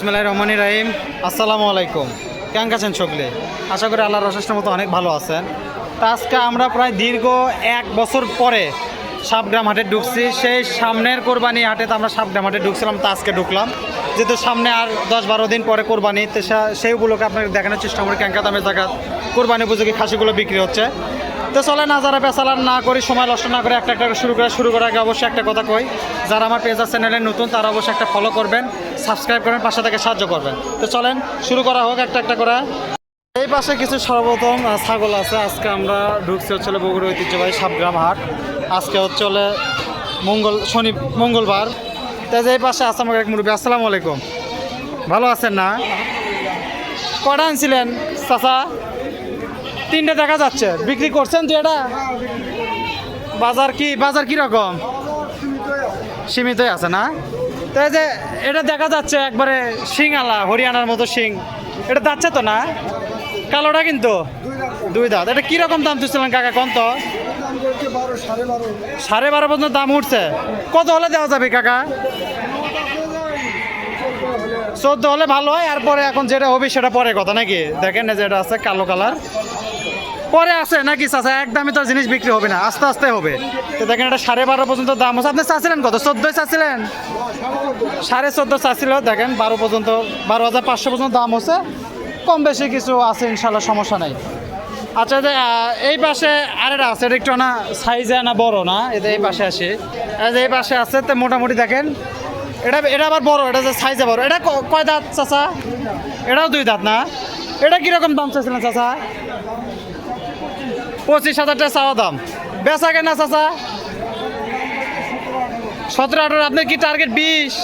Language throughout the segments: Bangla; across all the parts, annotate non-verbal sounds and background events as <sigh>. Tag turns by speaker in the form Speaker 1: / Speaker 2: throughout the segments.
Speaker 1: বিসমিল্লাহির রহমানির রাহিম। আসসালামু আলাইকুম। কেমন আছেন সকলে? আশা করি আল্লাহর রসের মতো অনেক ভালো আছেন। তা আজকে আমরা প্রায় দীর্ঘ এক বছর পরে সাবগ্রাম হাটে ঢুকছি। সেই সামনের কোরবানি হাটে তো আমরা সাবগ্রাম হাটে ঢুকছিলাম, তা আজকে ঢুকলাম। যেহেতু সামনে আর দশ বারো দিন পরে কোরবানি, তো সেই উপলক্ষে আপনাকে দেখানোর চেষ্টা করি ক্যাঙ্কা দামের জায়গা কোরবানি উপযোগী খাসিগুলো বিক্রি হচ্ছে। তো চলে না, যারা পেশালার না করি, সময় নষ্ট না করে একটা একটা শুরু করে শুরু করার আগে অবশ্যই একটা কথা কই, যারা আমার পেজার চ্যানেলে নতুন, তারা অবশ্যই একটা ফলো করবেন সাবস্ক্রাইব করবেন, পাশে থেকে সাহায্য করবেন। তো চলেন, শুরু করা হোক একটা একটা করে। এই পাশে কিছু সর্বপ্রথম ছাগল আছে। আজকে আমরা ঢুকছি হচ্ছে বগুড়া ঐতিহ্যবাহী সাবগ্রাম হাট। আজকে হচ্ছে মঙ্গল শনি মঙ্গলবার। তাই যে এই পাশে আছে আমাকে এক মুরব্বী, আসসালামু আলাইকুম। ভালো আছেন না? কটা আনছিলেন, চাচা? তিনটে দেখা যাচ্ছে। বিক্রি করছেন তুই এটা? বাজার কি বাজার কি রকম সীমিতই আছে না? তাই যে এটা দেখা যাচ্ছে একবারে শিং আলা, হরিয়ানার মতো শিং। এটা যাচ্ছে তো না? কালোটা কিন্তু? দুই দাঁত। এটা কীরকম দাম তুলছিলেন কাকা, কোন তো? সাড়ে বারো পর্যন্ত দাম উঠছে। কত হলে দেওয়া যাবে কাকা? চোদ্দ হলে ভালো হয়, আর পরে এখন যেটা হবে সেটা পরে কথা নাকি? দেখেন এই যে এটা আছে কালো কালার। পরে আছে নাকি চাচা? একদমই তো জিনিস বিক্রি হবে না, আস্তে আস্তে হবে। তো দেখেন এটা সাড়ে বারো পর্যন্ত দাম হচ্ছে আপনি চাচ্ছিলেন কত? চোদ্দোই চাচ্ছিলেন? সাড়ে চোদ্দ চাচ্ছিল, দেখেন বারো পর্যন্ত, বারো হাজার পাঁচশো পর্যন্ত দাম হচ্ছে কম বেশি কিছু আছে, ইনশাল্লাহ সমস্যা নাই। আচ্ছা এই পাশে আরেকটা আছে, এটা একটু না সাইজে না বড় না? এটা এই পাশে আসে। এই পাশে আছে, তো মোটামুটি দেখেন, এটা এটা আবার বড়, এটা যে সাইজে বড়। এটা কয় দাঁত চাচা? এটাও দুই দাঁত না? এটা কীরকম দাম চাইছিলেন চাচা? পঁচিশ হাজার টাকা চাওয়া দাম। বেচা কেনা চাচা? সতেরো, আঠারো আপনার কি টার্গেট বিশ?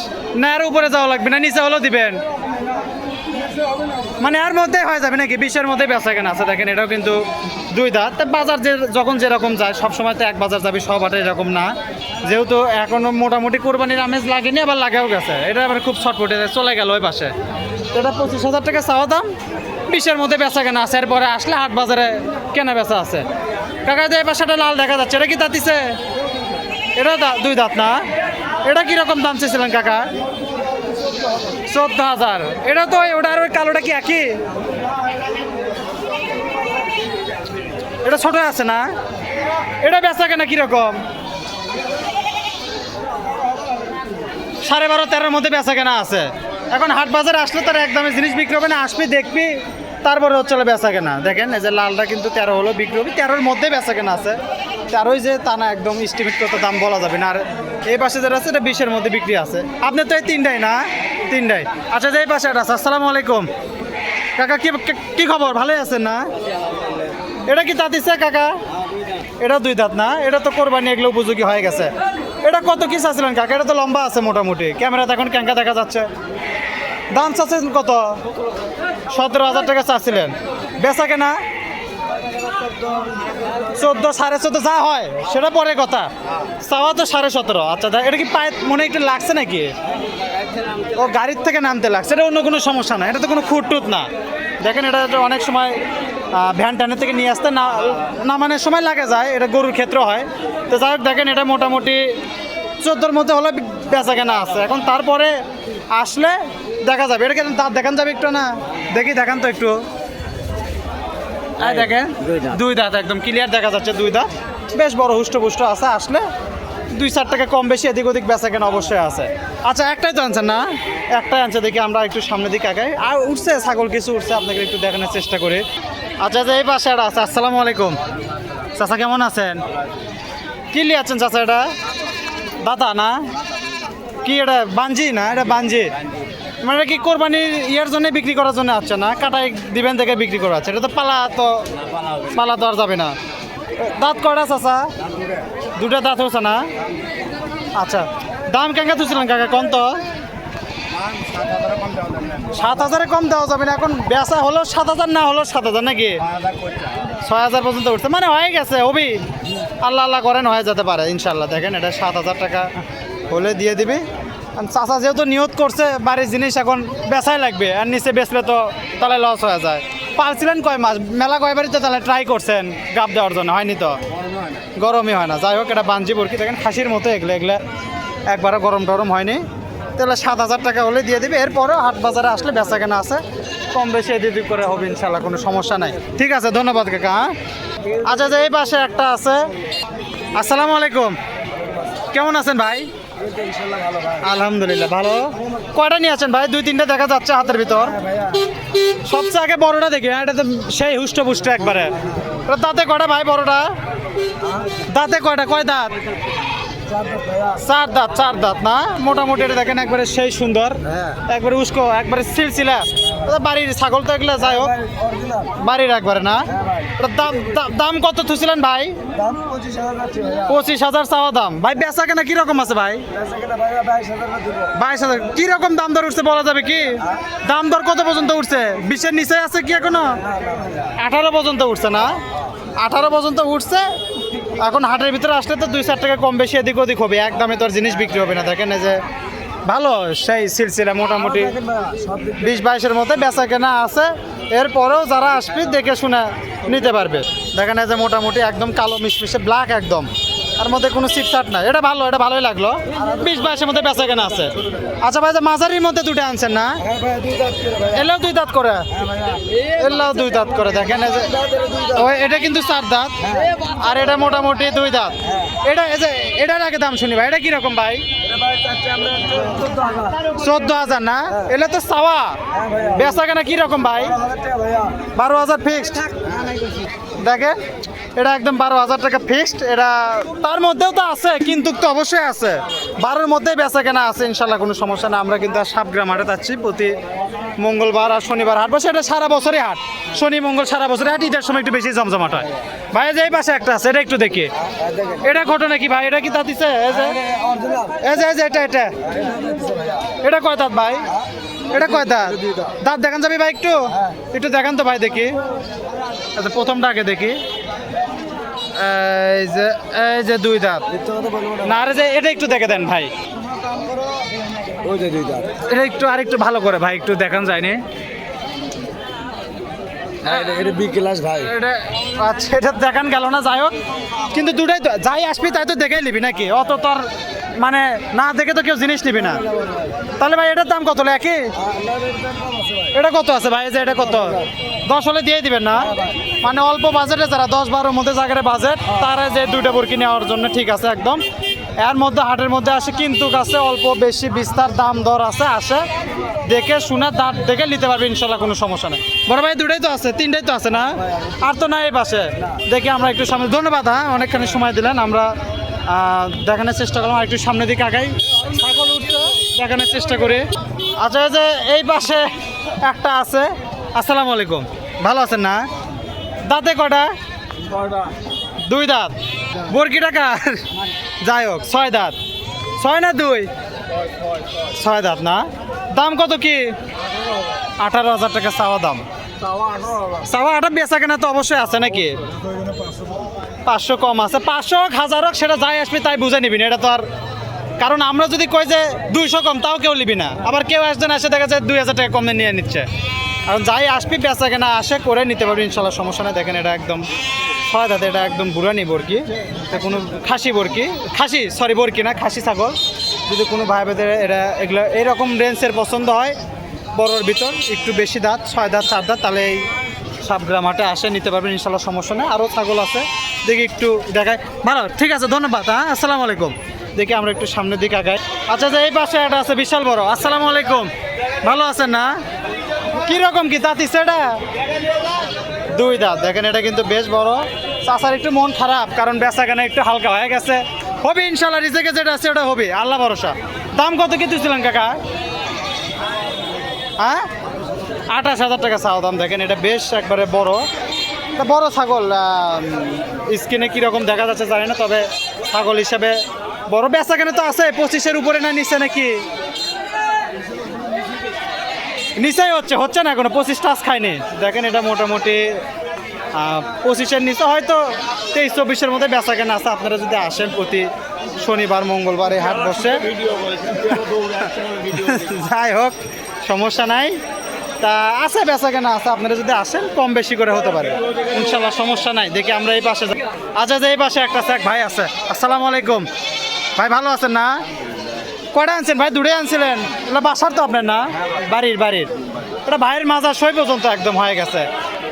Speaker 1: না, এর উপরে যাওয়া লাগবে না, নিচে হলেও দিবেন। মানে এর মধ্যে হয়ে যাবে নাকি? বিশের মধ্যে বেচা কেনা আছে, দেখেন, এটাও কিন্তু দুই দাঁত। বাজার যে যখন যেরকম যায় সব সময় তো এক বাজার যাবে, সব হাটে এরকম না। যেহেতু এখনও মোটামুটি কোরবানির আমেজ লাগেনি, আবার লাগেও গেছে। এটা আবার খুব ছটফটে, চলে গেল ওই পাশে। এটা পঁচিশ হাজার টাকা চাওয়া দাম। বিশের মধ্যে বেচা কেনা আছে, এরপরে আসলে হাট বাজারে কেনা বেচা আছে। কাকা যে পাশাটা লাল দেখা যাচ্ছে, এটা কি দাঁতিছে এটা দুই দাঁত না? এটা কীরকম দাম চেয়েছিলেন কাকা? চোদ্দ হাজার। এটা তো ওটা আর ওই কালোটা কি একই? এটা ছোট আছে না? এটা বেচা কেনা কীরকম? সাড়ে বারো, তেরোর মধ্যে বেচা কেনা আছে। এখন হাট বাজারে আসলে তার একদমই জিনিস বিক্রি হবে না, আসবি, দেখবি, তারপরে হচ্ছে বেচা কেনা। দেখেন, এই যে লালটা কিন্তু তেরো হলো, বিক্রি হবে, তেরোর মধ্যে বেচা কেনা আছে। তেরোই যে তা না, একদম ইস্টিমেট কত দাম বলা যাবে না। আর এই পাশে যেটা আছে, এটা বিশের মধ্যে বিক্রি আছে। আপনি তো এই তিনটাই না? তিনটাই। আচ্ছা যে এই পাশে একটা আছে, আসসালামু আলাইকুম। কাকা, কি কি- খবর? ভালোই আছেন না? এটা কি তাঁতিছে কাকা? এটা দুই দাঁত না? এটা তো কোরবানি, এগুলো উপযোগী হয়ে গেছে। এটা কত কি চাচ্ছিলেন কাকা? এটা তো লম্বা আছে মোটামুটি। ক্যামেরাতে এখন ক্যাঙ্কা দেখা যাচ্ছে। দাম চাচ্ছেন কত? সতেরো হাজার টাকা চাচ্ছিলেন। বেচা কেনা? চোদ্দ, সাড়ে চোদ্দ যা হয়, সেটা পরে কথা। চাওয়া তো সাড়ে সতেরো। আচ্ছা এটা কি পায়ে মনে একটু লাগছে নাকি? ও গাড়ির থেকে নামতে লাগছে। এটা অন্য কোনো সমস্যা না। এটা তো কোনো খুঁট টুট না। দেখেন, এটা অনেক সময় ভ্যান ট্যানের থেকে নিয়ে আসতে না নামানোর সময় লাগে যায় এটা গরুর ক্ষেত্র হয়। তো যাই হোক দেখেন এটা মোটামুটি চোদ্দোর মধ্যে হলে বেচা কেনা আছে। এখন তারপরে আসলে দেখা যাবে। এটা কেন দাঁত দেখান যাবে একটু না? দেখি দেখান তো একটু। দেখেন দুই দাঁত। একদম ক্লিয়ার দেখা যাচ্ছে দুই দাঁত। বেশ বড় হুষ্ট পুষ্ট আছে আসলে দুই চার টাকা কম বেশি এদিক ওদিক বেচা কেনা অবশ্যই আছে। আচ্ছা একটাই তো আনছেন না? একটাই আনছে দেখি আমরা একটু সামনের দিকে আগাই। আর উঠছে ছাগল কিছু উঠছে আপনাকে একটু দেখানোর চেষ্টা করি। আচ্ছা এই পাশে একটা আছে আসসালামু আলাইকুম। চাচা কেমন আছেন? কি নিয়ে আছেন চাচা এটা? দাদা না? কি এটা বাঞ্জি না? এটা বাঞ্জি মানে কি কোরবানির ইয়ার জন্য বিক্রি করার জন্য আছে না? কাটাই দিবেন থেকে বিক্রি করা আছে। এটা তো পালা তো পালা তো আর যাবে না। দাঁত কয়টা চাচা? দুটা দাঁত হচ্ছে না? আচ্ছা। দাম কেঙ্গা তুলছিলেন কাকা কম তো সাত হাজারে কম দেওয়া যাবে না। এখন বেচা হলো সাত হাজার, না হলো সাত হাজার নাকি? ছয় হাজার পর্যন্ত উঠছে। মানে হয়ে গেছে হবি আল্লাহ আল্লাহ করেন, হয়ে যেতে পারে ইনশাল্লাহ দেখেন, এটা সাত হাজার টাকা হলে দিয়ে দিবি। চাচা যেহেতু নিয়ত করছে, বাড়ির জিনিস এখন বেচাই লাগবে। আর নিচে বেচলে তো তাহলে লস হয়ে যায়। পারছিলেন কয় মাস? মেলা কয়বারই তো তাহলে ট্রাই করছেন গাপ দেওয়ার জন্য, হয়নি তো? গরমই হয় না। যাই হোক, এটা বাঞ্জি বরকি। দেখেন খাসির মতো এগুলো এগুলো একবারও গরম টরম হয়নি। তাহলে সাত হাজার টাকা হলে দিয়ে দিবে। এরপরও হাট বাজারে আসলে বেচা কেনা আছে। কম বেশি এদিক করে হবে ইনশাল্লাহ কোনো সমস্যা নাই। ঠিক আছে, ধন্যবাদ কাকা হ্যাঁ? আচ্ছা যে এই পাশে একটা আছে। আসসালামু আলাইকুম। কেমন আছেন ভাই? আলহামদুলিল্লাহ ভালো। কয়টা নিয়ে আছেন ভাই? দুই তিনটা দেখা যাচ্ছে হাতের ভিতর। সবচেয়ে আগে বড়টা দেখি হ্যাঁ, এটা তো সেই হুষ্ট পুষ্ট একবারে দাঁতে কয়টা ভাই বড়টা? দাঁতে কয়টা? কয় দাঁত? চার দাঁত চার দাঁত না? মোটামুটি এটা দেখেন একবারে সেই সুন্দর। একবারে উস্কো একবারে সিলসিলা। বাড়ির ছাগল তো এগুলো যাই হোক। বাড়ির একবারে না? দাম, দাম- কত থুছিলেন ভাই? পঁচিশ হাজার চাওয়া দাম। ভাই, বেচা কেনা কীরকম আছে ভাই? বাইশ হাজার। কীরকম দাম দর উঠছে বলা যাবে কি? দাম দর কত পর্যন্ত উঠছে? বিশের নিচে আছে কি এখনও? আঠারো পর্যন্ত উঠছে না? আঠারো পর্যন্ত উঠছে। এখন হাটের ভিতরে আসলে তো দুই চার টাকা কম বেশি এদিক ওদিক হবে। এক দামে তো আর জিনিস বিক্রি হবে না। দেখেন যে ভালো, সেই সিলসিলা মোটামুটি বিশ বাইশের মধ্যে বেচা কেনা আছে। এরপরেও যারা আসবে, দেখে শুনে নিতে পারবে। দেখেন যে মোটামুটি একদম কালো মিশমিশে ব্ল্যাক একদম। আর মধ্যে কোনো চিটচাট নাই। এটা ভালো, এটা ভালোই লাগল। বিশ বাইশের মধ্যে বেচা কেনা আছে। আচ্ছা ভাই মাঝারির মধ্যে দুটো আনছেন না? এলেও দুই দাঁত করে। এলেও দুই দাঁত করে। দেখেন ওই এটা কিন্তু চার দাঁত। আর এটা মোটামুটি দুই দাঁত। এটা এটার আগে দাম শুনি ভাই, এটা কীরকম ভাই? চোদ্দ হাজার না? এলে তো সাওয়া বেচা কেনা কীরকম ভাই? বারো হাজার ফিক্সড দেখে এটা একদম বারো হাজার টাকা ফিক্সড এটা তার মধ্যেও তো আছে, কিন্তু তো অবশ্যই আছে। বারোর মধ্যেই বেচা কেনা আছে, ইনশাল্লাহ কোনো সমস্যা না আমরা কিন্তু সাতগ্রাম হাটে যাচ্ছি প্রতি মঙ্গলবার আর শনিবার হাট। বসে এটা সারা বছরই হাট। শনি, মঙ্গল সারা বছরই হাট, ঈদের সময় একটু বেশি জমজমাট হয়। ভাই যে এই পাশে একটা আছে, এটা একটু দেখি। এটা ঘটনা কি ভাই? এটা কি তাতিছে এই যে, এটা এটা। এটা কয় দাঁত ভাই? এটা কয় দাঁত? দাঁত দেখান যাবি ভাই একটু? একটু দেখান তো ভাই দেখি। আচ্ছা প্রথমটা আগে দেখি। এই যে এই যে দুই দাঁত না আরে যে এটা একটু দেখে দেন ভাই। এটা একটু আর একটু ভালো করে ভাই একটু দেখান যায়নি।
Speaker 2: ভাই।
Speaker 1: এটা আচ্ছা এটা দেখান গেল না যাই হোক। কিন্তু দুটাই তো যাই আসবি তাই তো দেখেই নিবি নাকি? অত তোর মানে না দেখে তো কেউ জিনিস নিবি না। তাহলে ভাই, এটার দাম কত একই? এটা কত আছে ভাই? যে এটা কত? দশ হলে দিয়ে দিবেন না? মানে অল্প বাজেটে যারা দশ বারোর মধ্যে জায়গায় বাজেট তারা যে দুইটা বরকি নেওয়ার জন্য ঠিক আছে একদম। এর মধ্যে, হাটের মধ্যে আসে কিন্তু কাছে অল্প বেশি বিস্তার দাম দর আছে, আসে। দেখে শুনে দাঁত দেখে নিতে পারবে, ইনশাল্লাহ কোনো সমস্যা নেই। বড় ভাই, দুটাই তো আছে, তিনটাই তো আছে না? আর তো নাই এই পাশে। দেখে আমরা একটু সামনে ধন্যবাদ হ্যাঁ অনেকখানি সময় দিলেন, আমরা দেখানোর চেষ্টা করলাম একটু সামনের দিকে আগাই। ছাগল উঠছে দেখানোর চেষ্টা করি। আচ্ছা যে এই পাশে একটা আছে। আসসালামু আলাইকুম। ভালো আছেন না? দাঁতে কটা দুই দাঁত। বরকি টাকা যাই হোক ছয় দাঁত। ছয় না দুই? ছয় দাঁত না? দাম কত কি? আঠারো হাজার টাকা চাওয়া দাম। চাওয়া আটা বেচা কেনা তো অবশ্যই আছে নাকি? পাঁচশো কম আছে। পাঁচশো হোক, হাজার হোক, সেটা যাই আসবে তাই বুঝে নিবি না। এটা তো আর কারণ আমরা যদি কই যে দুইশো কম, তাও কেউ নিবি না। আবার কেউ আসছে না এসে দেখা যায় দুই হাজার টাকা কমে নিয়ে নিচ্ছে। কারণ যাই আসবি, বেচা কেনা আসে, করে নিতে পারবি, ইনশাল্লাহ, সমস্যা নেই। দেখেন এটা একদম ছয় দাঁত এটা একদম বুড়ানি বরকি। এটা কোনো খাসি বরকি। খাসি সরি বরকি না, খাসি ছাগল। যদি কোনো ভাই বেদের এটা এগুলো এইরকম রেঞ্জের পছন্দ হয়, বড়োর ভিতর, একটু বেশি দাঁত, ছয় দাঁত, চার দাঁত, তাহলে এই সাবগ্রাম হাটে আসে, নিতে পারবেন, ইনশাল্লাহ সমস্যা নেই। আরও ছাগল আছে, দেখি একটু দেখায় ভালো, ঠিক আছে, ধন্যবাদ হ্যাঁ আসসালামু আলাইকুম। দেখি আমরা একটু সামনের দিকে আগাই। আচ্ছা যে এই পাশে একটা আছে, বিশাল বড়। আসসালামু আলাইকুম। ভালো আছেন না? কীরকম কি, তাঁতি সেটা দুই দাঁত, দেখেন, এটা কিন্তু বেশ বড়। চাষার একটু মন খারাপ, কারণ বেচা একটু হালকা হয়ে গেছে। হবে ইনশাল্লাহ রিজেকে যেটা আছে, ওটা হবে। আল্লাহ ভরসা। দাম কত কি দিয়েছিলেন কাকা? হ্যাঁ? আঠাশ হাজার টাকা চাও দাম দেখেন এটা বেশ একবারে বড়। বড় ছাগল স্কিনে কীরকম দেখা যাচ্ছে জানি না তবে ছাগল হিসাবে বড়। বেচা কেন তো আছে পঁচিশের উপরে না নিচে নাকি? নিচেই হচ্ছে হচ্ছে না এখনও পঁচিশ টাচ খায়নি। দেখেন এটা মোটামুটি পঁচিশের নিচে হয়তো তেইশ চব্বিশের মধ্যে বেচা কেনা আছে। আপনারা যদি আসেন প্রতি শনিবার মঙ্গলবার এই হাট বসে। যাই হোক সমস্যা নাই। তা আছে বেচা কেনা আছে, আপনারা যদি আসেন, কম বেশি করে হতে পারে। ইনশাল্লাহ সমস্যা নাই, দেখি আমরা এই পাশে। আচ্ছা যে এই পাশে একটা এক ভাই আছে। আসসালামু আলাইকুম। ভাই, ভালো আছেন না? কটা আনছেন ভাই? দুটোই আনছিলেন। এটা বাসার তো আপনার না? বাড়ির বাড়ির। এটা ভাইয়ের মাজার সই পর্যন্ত একদম হয়ে গেছে।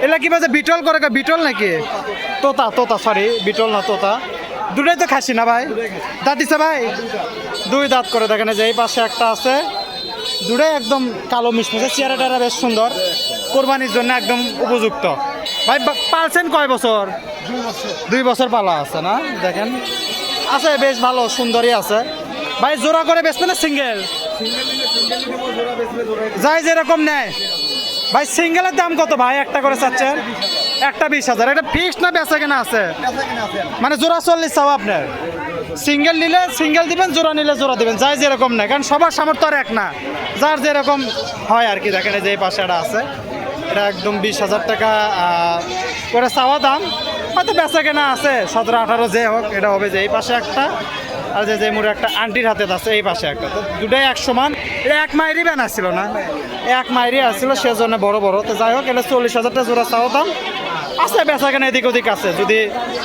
Speaker 1: এটা কি বলছে বিটল করে? বিটল নাকি? তোতা তোতা সরি বিটল না তোতা। দুটোই তো খাসি না ভাই? দাঁত দিছে ভাই? দুই দাঁত করে দেখেন যে এই পাশে একটা আছে। দুটোই একদম কালো মিশমিশে। চেহারা টেরা বেশ সুন্দর। কোরবানির জন্য একদম উপযুক্ত। ভাই পালছেন কয় বছর? দুই বছর। পালা আছে না? দেখেন। আছে বেশ ভালো সুন্দরই আছে। ভাই জোড়া করে বেচবে না সিঙ্গেল? যাই যেরকম নেয়। ভাই সিঙ্গেলের দাম কত ভাই? একটা করে চাচ্ছেন? একটা বিশ হাজার। এটা ফিক্সড না বেচা কেনা আছে? মানে জোড়া চল্লিশ চাও আপনার? সিঙ্গেল নিলে সিঙ্গেল দিবেন, জোড়া নিলে জোড়া দিবেন, যাই যেরকম নেয় কারণ সবার সামর্থ্য আর এক না। যার যেরকম হয় আর কি, দেখেন যে এই পাশে একটা আছে। এটা একদম বিশ হাজার টাকা করে চাওয়া দাম। হয়তো বেচা কেনা আছে, সতেরো, আঠারো, যে হোক, এটা হবে যে এই পাশে একটা, আর যে যে মোড়ে একটা আন্টির হাতে আছে, এই পাশে একটা। তো দুটাই এক সমান এটা এক মাইরি ব্যান আসছিল না, এক মাইরি আসছিল, সেজন্য বড় বড়। তো যাই হোক, এটা চল্লিশ হাজারটা জোড়া চাওয়া দাম। আছে বেচা কেনা এদিক ওদিক আছে? যদি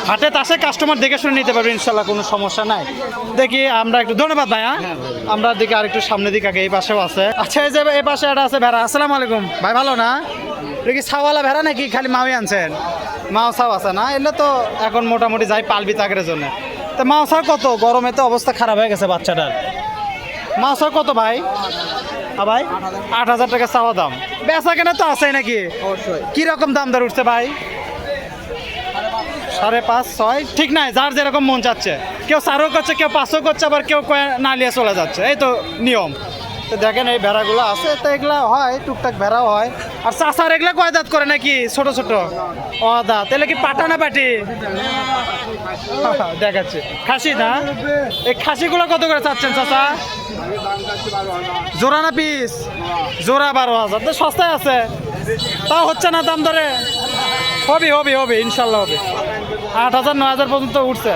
Speaker 1: হাটে তাসে কাস্টমার দেখে শুনে নিতে পারবে ইনশাল্লাহ কোনো সমস্যা নাই। দেখি আমরা একটু ধন্যবাদ ভাই হ্যাঁ? আমরা দিকে আর একটু সামনের দিকে আগে এই পাশেও আছে। আচ্ছা এই যে এই পাশে একটা আছে ভেড়া। আসসালামু আলাইকুম। ভাই ভালো না? এটা কি ছাওয়ালা ভেড়া নাকি? খালি মাওই আনছেন? মাও ছাও আছে না? এলে তো এখন মোটামুটি যাই পালবি তাকের জন্য। তো মাও ছাও কত? গরমে তো অবস্থা খারাপ হয়ে গেছে বাচ্চাটার। মাও ছাও কত ভাই? হ্যাঁ ভাই আট হাজার টাকা চাওয়া দাম। বেচা কেনা তো আছে নাকি?
Speaker 2: অবশ্যই।
Speaker 1: কি রকম দাম দর উঠছে ভাই? সাড়ে পাঁচ, ছয়। ঠিক নাই, যার যেরকম মন চাচ্ছে। কেউ চারও করছে, কেউ পাঁচও করছে, আবার কেউ না নিয়ে চলে যাচ্ছে। এই তো নিয়ম। তো দেখেন এই ভেড়াগুলো আছে, তো এগুলা হয়, টুকটাক ভেড়াও হয়। আর চাষার এগুলা কয় দাঁত করে নাকি? ছোট ছোট? ও দাঁত। তাহলে কি পাটা না পাটি? <laughs> দেখাচ্ছে। খাসি না? এই খাসিগুলো কত করে চাচ্ছেন, চাচা? জোড়া না পিস? জোড়া বারো হাজার। তো সস্তায় আছে। তাও হচ্ছে না দাম ধরে? হবে হবে হবে, ইনশাল্লাহ হবে। আট হাজার, নয় হাজার পর্যন্ত উঠছে।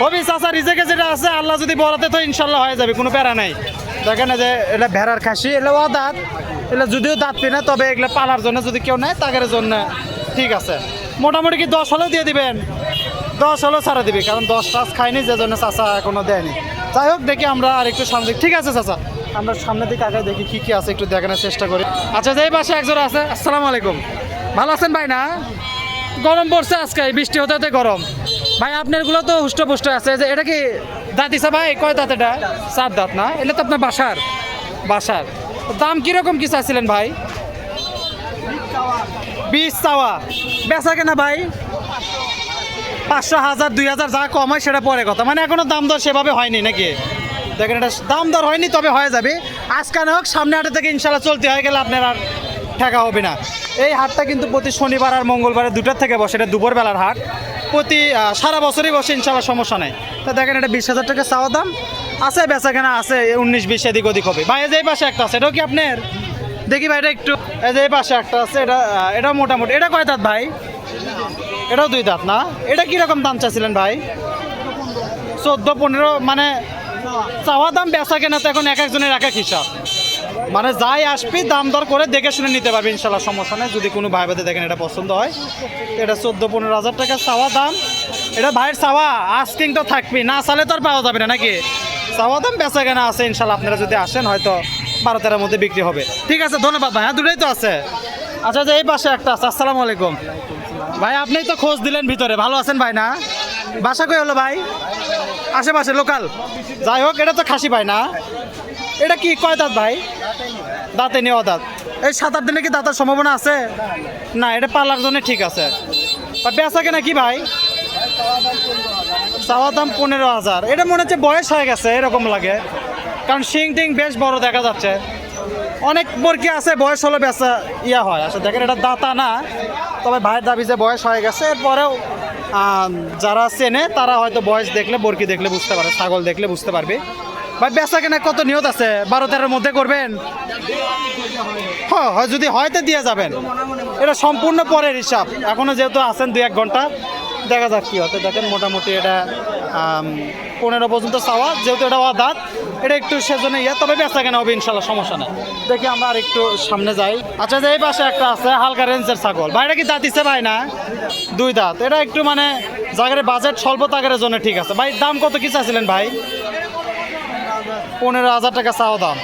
Speaker 1: হবে চাচা, রিজেকে যেটা আছে, আল্লাহ যদি বলাতে তো ইনশাল্লাহ হয়ে যাবে, কোনো প্যারা নাই। দেখেন যে, এটা ভেড়ার খাসি এটা ও দাঁত। এটা যদিও দাঁত পিনে তবে এগুলো পালার জন্য যদি কেউ নেয় তাদের জন্য ঠিক আছে। মোটামুটি কি দশ হলেও দিয়ে দিবেন? দশ হলেও ছাড়া দিবি, কারণ দশ টাস খাইনি যে জন্য চাচা এখনও দেয়নি। যাই হোক, দেখি আমরা আর একটু সামনে ঠিক আছে চাচা, আমরা সামনের দিকে আগে দেখি কি কি আছে, একটু দেখানোর চেষ্টা করি। আচ্ছা যে পাশে একজন আছে, আসসালামু আলাইকুম। ভালো আছেন ভাই না? গরম পড়ছে আজকে বৃষ্টি হতে হতে গরম। ভাই, আপনারগুলো তো হুষ্ট পুষ্ট আছে যে, এটা কি দাঁত ইসা ভাই? কয় দাঁত এটা? চার দাঁত না? এটা তো আপনার বাসার। বাসার। দাম কীরকম কি চাইছিলেন ভাই? বিশ চাওয়া। বেচা কেনা ভাই? পাঁচশো হাজার, দুই হাজার যা কম হয় সেটা পরে কথা। মানে এখনও দাম দর সেভাবে হয়নি নাকি? দেখেন, এটা দাম দর হয়নি, তবে হয়ে যাবে। আজকে না হোক, সামনে হাটে থেকে ইনশাল্লাহ চলতে হয়ে গেলে আপনার আর ঠেকা হবে না। এই হাটটা কিন্তু প্রতি শনিবার আর মঙ্গলবারে দুটার থেকে বসে। এটা দুপুরবেলার হাট। প্রতি সারা বছরই বসে ইনশাল্লাহ সমস্যা নেই। তা দেখেন, এটা বিশ হাজার টাকা চাওয়া দাম। আছে বেচা কেনা আছে উনিশ বিশ এদিক ওদিক হবে। ভাই, এই পাশে একটা আছে, এটাও কি আপনার? দেখি ভাই, এটা একটু, এই যে এই পাশে একটা আছে, এটা এটাও মোটামুটি, এটা কয় দাঁত ভাই? এটাও দুই দাঁত না? এটা কীরকম দাম চাচ্ছিলেন ভাই? চোদ্দ, পনেরো মানে চাওয়া দাম বেচা কেনা তো এখন এক একজনের এক এক হিসাব। মানে যাই আসবি, দাম দর করে দেখে শুনে নিতে পারবে, ইনশাল্লাহ, সমস্যা নেই। যদি কোনো ভাই বাদে দেখেন এটা পছন্দ হয়, এটা চোদ্দ, পনেরো হাজার টাকা চাওয়া দাম। এটা ভাইয়ের চাওয়া আস্কিং তো থাকবি না চালে তো আর পাওয়া যাবে না নাকি? চাওয়া দাম বেচা কেনা আছে, ইনশাল্লাহ, আপনারা যদি আসেন, হয়তো বারো তেরোর মধ্যে বিক্রি হবে। ঠিক আছে, ধন্যবাদ ভাই হ্যাঁ দুটোই তো আছে। আচ্ছা যে এই পাশে একটা আছে, আসসালামু আলাইকুম। ভাই, আপনি তো খোঁজ দিলেন ভিতরে, ভালো আছেন ভাই না? বাসা কই হলো ভাই? আশেপাশে লোকাল যাই হোক, এটা তো খাসি ভাই না। এটা কি, কয় দাঁত ভাই? দাঁতে নেওয়া দাঁত। এই সাত আট দিনে কি দাঁতার সম্ভাবনা আছে? না, এটা পালার জন্য ঠিক আছে। বেচা কেনা কি ভাই? চাওয়া দাম পনেরো হাজার। এটা মনে হচ্ছে বয়স হয়ে গেছে, এরকম লাগে। কারণ শিং টিং বেশ বড় দেখা যাচ্ছে। অনেক বর্কি আছে, বয়স হলে বেচা ইয়া হয়। আসলে দেখেন, এটা দাতা না, তবে ভাইয়ের দাবি যে বয়স হয়ে গেছে। এরপরেও যারা চেনে, তারা হয়তো বয়স দেখলে বর্কি দেখলে বুঝতে পারে, ছাগল দেখলে বুঝতে পারবে। ভাই, বেচা কেনা কত নিয়ত আছে? বারো তেরোর মধ্যে করবেন? হ্যাঁ যদি হয় তো দিয়ে যাবেন। এটা সম্পূর্ণ পরের হিসাব। এখনও যেহেতু আছেন দুই এক ঘণ্টা, দেখা যাক কি হতে দেখেন মোটামুটি এটা পনেরো পর্যন্ত চাওয়া। যেহেতু এটা দাঁত এটা একটু সেজন্য ইয়ে। তবে বেচা কেনা হবে, ইনশাল্লাহ, সমস্যা নেই। দেখি আমরা আর একটু সামনে যাই। আচ্ছা যে এই পাশে একটা আছে, হালকা রেঞ্জের ছাগল। ভাইটা কি দাঁত দিচ্ছে ভাই না? দুই দাঁত। এটা একটু মানে জায়গার বাজেট স্বল্প তাগারের জন্য ঠিক আছে। ভাই, দাম কত কি চাইছিলেন ভাই? পনেরো হাজার টাকা চাওয়া দাম।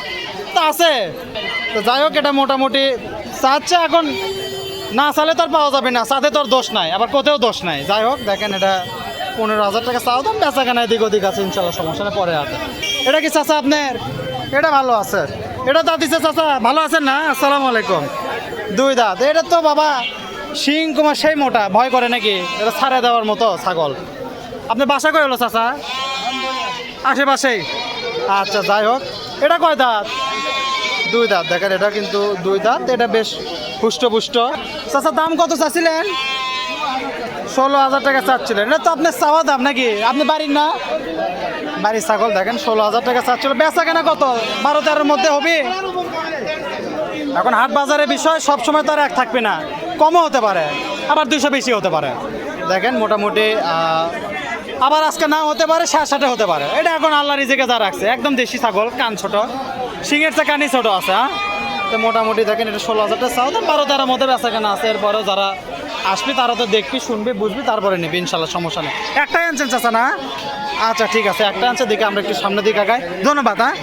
Speaker 1: তা আছে। তো যাই হোক, এটা মোটামুটি চাচ্ছে এখন। না চালে তো আর পাওয়া যাবে না। চাঁদে তো আর দোষ নাই, আবার কোথাও দোষ নাই। যাই হোক, দেখেন এটা পনেরো হাজার টাকা চাওয়া দাম বেচা কেনা এদিক ওদিক আছে ইনশাল্লাহ সমস্যা পরে আছে এটা কি চাচা আপনার? এটা ভালো আছে। এটা দাঁত দিচ্ছে চাচা, ভালো আছেন না? আসসালামু আলাইকুম। দুই দাঁত। এটা তো বাবা, শিং কুমার সেই মোটা, ভয় করে নাকি? এটা ছাড়ে দেওয়ার মতো ছাগল। আপনি বাসা করে হলো চাচা? আশেপাশেই। আচ্ছা যাই হোক। এটা কয় দাঁত? দুই দাঁত। দেখেন, এটা কিন্তু দুই দাঁত। এটা বেশ পুষ্ট চাচা, দাম কত চাচ্ছিলেন? ষোলো হাজার টাকা চাচ্ছিলেন। এটা তো আপনার চাওয়া দাম নাকি? আপনি বাড়ির না? বাড়ির ছাগল, দেখেন, ষোলো হাজার টাকা চাচ্ছিল। বেচা কেনা কত? বারো তেরোর মধ্যে হবে? এখন হাট বাজারের বিষয়, সব সময় তো আর এক থাকবে না। কমও হতে পারে, আবার দুইশো বেশি হতে পারে। দেখেন, মোটামুটি আবার আজকে নাও হতে পারে সাড়ে সাথে হতে পারে। এটা এখন আল্লাহ রিজেকে যা রাখছে। একদম দেশি ছাগল কান ছোট। সিংয়ের চেয়ে কানি ছোট আছে হ্যাঁ? তো মোটামুটি দেখেন এটা ষোলো হাজারটা চাও। তো বারো তেরোর মধ্যে বেচা কেনা আছে। এরপরেও যারা আসবি তারা তো দেখবি শুনবি বুঝবি তারপরে নিবি ইনশাল্লাহ সমস্যা নেই। একটাই আনছেন চাচা না? আচ্ছা ঠিক আছে একটা আনছে দেখি আমরা একটু সামনের দিকে আগাই। ধন্যবাদ হ্যাঁ?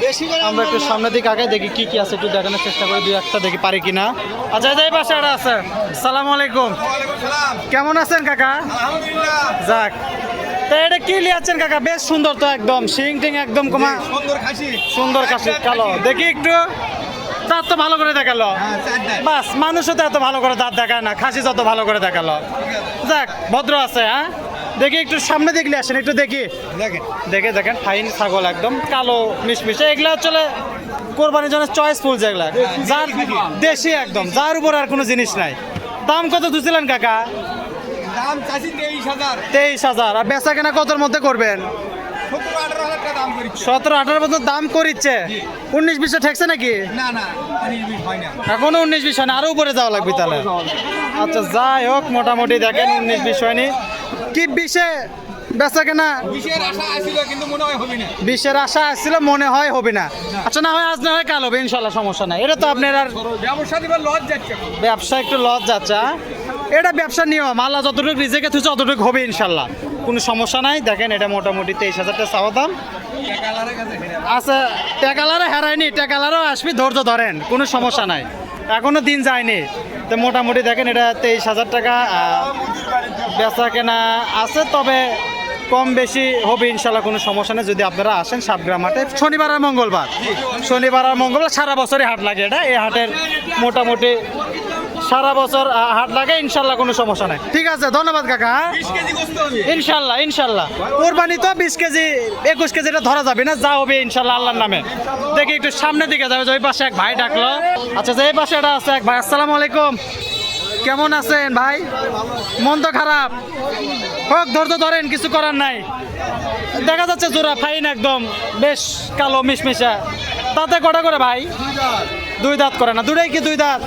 Speaker 1: আমরা একটু সামনের দিকে আগাই দেখি কি কি আছে একটু দেখানোর চেষ্টা করি দুই একটা দেখি পারি কিনা। আচ্ছা এই যে এই পাশে একটা আছে। সালাম আলাইকুম। কেমন আছেন কাকা? যাক। তো এটা কি লিয়াচ্ছেন কাকা? বেশ সুন্দর তো একদম। শিং টিং একদম কমা
Speaker 3: সুন্দর খাসি।
Speaker 1: সুন্দর কাশি কালো। দেখি একটু। দাঁত তো ভালো করে দেখাল। বাস মানুষও তো এত ভালো করে দাঁত দেখায় না। খাসি যত ভালো করে দেখাল। যাক ভদ্র আছে হ্যাঁ? দেখি একটু সামনে দেখলে আসেন একটু দেখি।
Speaker 3: দেখেন।
Speaker 1: দেখে দেখেন ফাইন ছাগল একদম কালো মিশমিশে। এগুলা হচ্ছে কোরবানির জন্য চয়েসফুল যেগুলা। যার দেশি একদম যার উপর আর কোনো জিনিস নাই। দাম কত দুছিলেন কাকা?
Speaker 3: দাম চাষি তেইশ হাজার।
Speaker 1: তেইশ হাজার। আর বেচা কেনা কতর মধ্যে করবেন? সতেরো আঠারো মতো দাম করিচ্ছে। উনিশ বিশে ঠেকছে নাকি?
Speaker 3: এখনও উনিশ বিশ
Speaker 1: হয়নি আরও উপরে যাওয়া লাগবে তাহলে। আচ্ছা যাই হোক মোটামুটি দেখেন উনিশ বিশ হয়নি। কি বিশে বেচা কেনা?
Speaker 3: বিশের আশা আসছিল মনে হয় হবে না।
Speaker 1: আশা আসছিল মনে হয় হবে না। আচ্ছা না হয় আজ না হয় কাল হবে ইনশাল্লাহ সমস্যা নাই। এটা তো আপনার আর
Speaker 3: ব্যবসা দিবার লজ যাচ্ছে
Speaker 1: ব্যবসা একটু লস যাচ্ছে হ্যাঁ? এটা ব্যবসার নিয়ম। আল্লাহ যতটুকু রিজেকে থুছে ততটুকু হবে ইনশাল্লাহ। কোনো সমস্যা নাই। দেখেন এটা মোটামুটি তেইশ হাজারটা চাওয়া দাম। আচ্ছা টেকালারও হেরায়নি। টেকালারও আসবি, ধৈর্য ধরেন। কোনো সমস্যা নাই। এখনও দিন যায়নি। তো মোটামুটি দেখেন এটা তেইশ হাজার টাকা বেচা কেনা আছে, তবে কম বেশি হবে ইনশাল্লাহ, কোনো সমস্যা নেই। যদি আপনারা আসেন সাতগ্রাম হাটে, শনিবার আর মঙ্গলবার। শনিবার আর মঙ্গলবার সারা বছরই হাট লাগে এটা। এই হাটের মোটামুটি সারা বছর হাট লাগে ইনশাল্লাহ কোনো সমস্যা নাই। ঠিক আছে ধন্যবাদ কাকা হ্যাঁ? ইনশাল্লাহ ইনশাল্লাহ। কোরবানি তো বিশ কেজি একুশ কেজিটা ধরা যাবে না যা হবে ইনশাল্লাহ আল্লাহর নামে। দেখি একটু সামনের দিকে যাবে যে ওই পাশে এক ভাই ডাকলো। আচ্ছা যে এই পাশে এটা আছে এক ভাই আসসালামু আলাইকুম। কেমন আছেন ভাই? মন তো খারাপ। হোক ধৈর্য ধরেন কিছু করার নাই। দেখা যাচ্ছে জোড়া ফাইন একদম বেশ কালো মিশমিশা। তাতে কটা করে ভাই? দুই দাঁত করে না, দুটাই কি দুই দাঁত?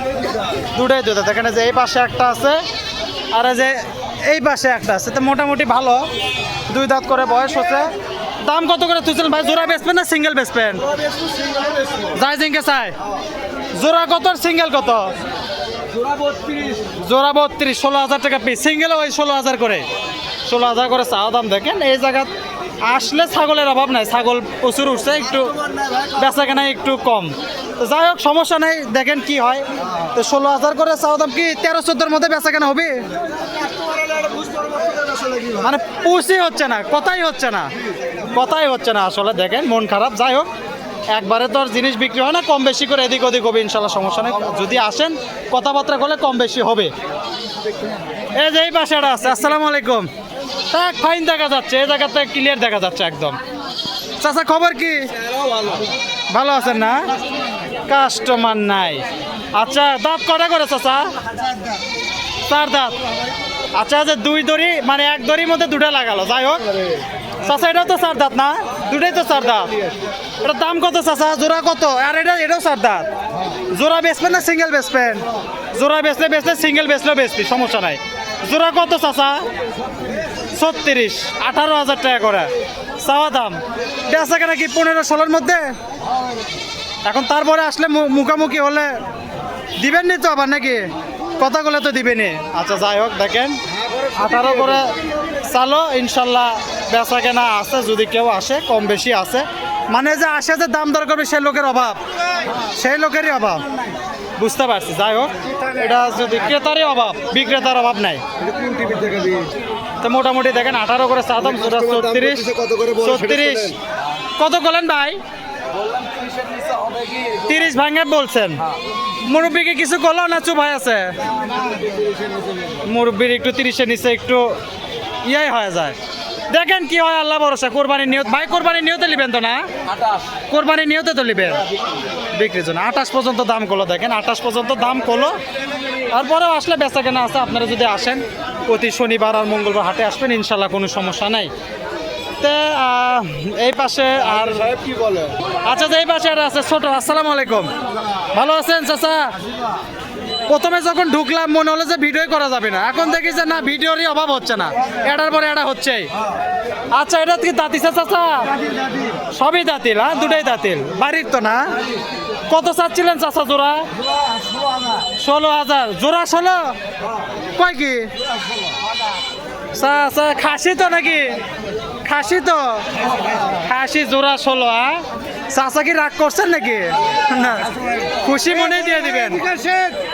Speaker 1: দুটাই দুই দাঁত। এখানে যে এই পাশে একটা আছে, আর যে এই পাশে একটা আছে, তো মোটামুটি ভালো। দুই দাঁত করে বয়স হচ্ছে। দাম কত করে তুলছেন ভাই? জোড়া বেচবেন না সিঙ্গেল বেচবেন? যাই জিঙ্কে চাই। জোড়া কত সিঙ্গেল কত? জোড়া বত্রিশ, ষোলো হাজার টাকা পিস সিঙ্গেল ওই ষোলো হাজার করে। ষোলো হাজার করে চাওয়া দাম দেখেন। এই জায়গা আসলে ছাগলের অভাব নাই। ছাগল প্রচুর উঠছে, একটু বেচা কেনা একটু কম। যাই হোক, সমস্যা নেই, দেখেন কি হয়। তো ষোলো হাজার করে চাওয়া দাম কি তেরো চোদ্দোর মধ্যে বেচা কেনা হবে? মানে পুষই হচ্ছে না, কথাই হচ্ছে না, কথাই হচ্ছে না আসলে, দেখেন, মন খারাপ। যাই হোক, একবারে তো জিনিস বিক্রি হয় না, কম বেশি করে এদিক ওদিক হবে, ইনশাল্লাহ, সমস্যা নেই। যদি আসেন, কথাবার্তা করলে কম বেশি হবে। এই যে এই পাশেটা আছে, আসসালামু আলাইকুম। তাক ফাইন দেখা যাচ্ছে, এই জায়গাতে ক্লিয়ার দেখা যাচ্ছে একদম। চাচা, খবর কি? ভালো আছেন না? কাস্টমার নাই। আচ্ছা দাঁত কটা করে চাচা? চার দাঁত। আচ্ছা যে দুই দড়ি মানে এক দড়ির মধ্যে দুটা লাগালো, যাই হোক। চাচা, এটাও তো চার দাঁত না? দুটাই তো চার দাঁত। এটার দাম কত চাচা? জোড়া কত? আর এটা, এটাও চার দাঁত। জোড়া বেচবেন না সিঙ্গেল বেচবেন? জোড়া বেচলে বেচলে, সিঙ্গেল বেচলেও বেচবি, সমস্যা নাই। জোড়া কত চাচা? ছত্রিশ, আঠারো হাজার টাকা করে। চাওয়া দাম। বেচা কেনা কি পনেরো ষোলোর মধ্যে? এখন তারপরে আসলে মুখামুখি হলে দিবেন নি তো আবার নাকি? কথাগুলো তো দিবেনি আচ্ছা যাই হোক, দেখেন। আঠারো করে চালো, ইনশাল্লাহ বেচা কেনা আছে, যদি কেউ আসে, কম বেশি আছে। মানে যে আসে যে দাম দর করবে, সেই লোকের অভাব। সেই লোকেরই অভাব। বুঝতে পারছি, যাই হোক। এটা যদি ক্রেতারই অভাব, বিক্রেতার অভাব নাই। তো মোটামুটি দেখেন আঠারো করে সাতাম ছত্রিশ চৌত্রিশ
Speaker 2: কত
Speaker 1: করলেন ভাই? তিরিশ ভাঙে বলছেন। মুরব্বীকে কিছু করল না চুপাই আছে? মুরব্বীর একটু তিরিশের নিচে একটু ইয়াই হয়ে যায়। দেখেন কি হয় আল্লাহ ভরসা কোরবানি নিয়ত। ভাই কোরবানি নিয়তে নিবেন তো না? কোরবানি নিয়তে তো নিবেন বিক্রির জন্য। আঠাশ পর্যন্ত দাম করল দেখেন আঠাশ পর্যন্ত দাম করল তারপরেও আসলে বেচা কেনা আছে আপনারা যদি আসেন প্রতি শনিবার আর মঙ্গলবার হাটে আসবেন ইনশাল্লাহ কোনো সমস্যা নাই। তে এই পাশে আর
Speaker 2: কি বলে?
Speaker 1: আচ্ছা এই পাশে আর আছে ছোট আসসালামু আলাইকুম। ভালো আছেন চাচা? প্রথমে যখন ঢুকলাম, মনে হলো যে ভিডিও করা যাবে না। এখন দেখি যে না, ভিডিওরই অভাব হচ্ছে না। এটার পরে এটা হচ্ছে আচ্ছা এটা কি দাঁতিছে চাচা? সবই দাঁতিল হ্যাঁ? দুটাই দাঁতিল। বাড়ির তো না। কত চাচ্ছিলেন চাচা জোড়া? ষোলো হাজার। জোড়া ষোলো? কয় কি? খাসি তো নাকি? খাসি তো? খাসি জোড়া ষোলো চাচা কি রাগ করছেন নাকি? না। খুশি মনে দিয়ে দিবেন।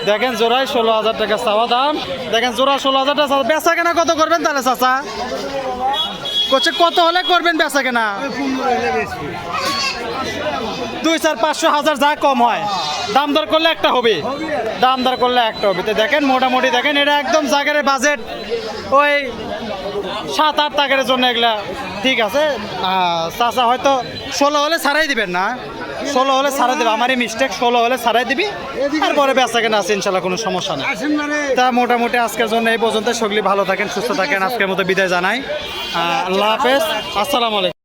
Speaker 1: দেখেন জোড়ায় ষোলো হাজার টাকা চাওয়া দাম। দেখেন জোড়া ষোলো হাজার টাকা বেচা কেনা কত করবেন তাহলে চাচা? করছে কত হলে করবেন বেচা কেনা? দুই চার পাঁচশো হাজার যা কম হয়। দাম দর করলে একটা হবে। দাম দর করলে একটা হবে। তো দেখেন মোটামুটি দেখেন এটা একদম জায়গার বাজেট ওই সাত আট টাকার জন্য এগুলা ঠিক আছে। চাচা হয়তো ষোলো হলে ছাড়াই দিবেন না। ষোলো হলে ছাড়াই দেবে। আমারই মিস্টেক ষোলো হলে ছাড়াই দিবি। তারপরে বেচা কেনা আছে ইনশাল্লাহ কোনো সমস্যা নেই। তা মোটামুটি আজকের জন্য এই পর্যন্ত। সগলি ভালো থাকেন সুস্থ থাকেন। আজকের মতো বিদায় জানাই। আল্লাহ হাফেজ। আসসালামু আলাইকুম।